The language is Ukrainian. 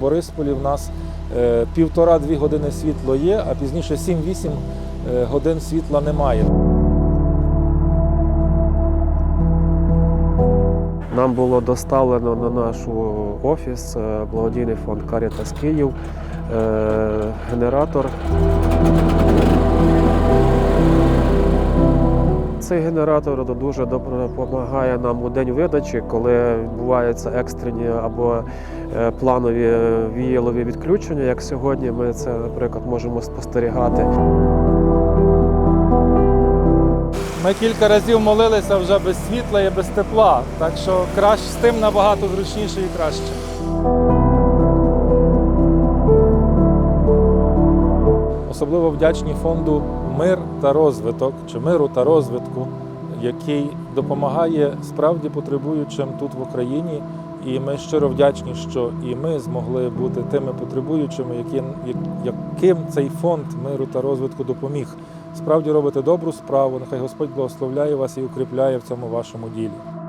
Борисполі в нас е, півтора-дві години світло є, а пізніше 7-8 е, годин світла немає. Нам було доставлено на наш офіс е, благодійний фонд Карітас Київ генератор. Цей генератор дуже допомагає нам у день видачі, коли відбуваються екстрені або е, планові віялові відключення, як сьогодні. Ми це, наприклад, можемо спостерігати. Ми кілька разів молилися вже без світла і без тепла, так що краще з тим набагато зручніше і краще. Особливо вдячні фонду Мир та розвиток чи миру та розвитку, який допомагає справді потребуючим тут в Україні. І ми щиро вдячні, що і ми змогли бути тими потребуючими, які, яким цей фонд миру та розвитку допоміг. Справді робите добру справу. Нехай Господь благословляє вас і укріпляє в цьому вашому ділі.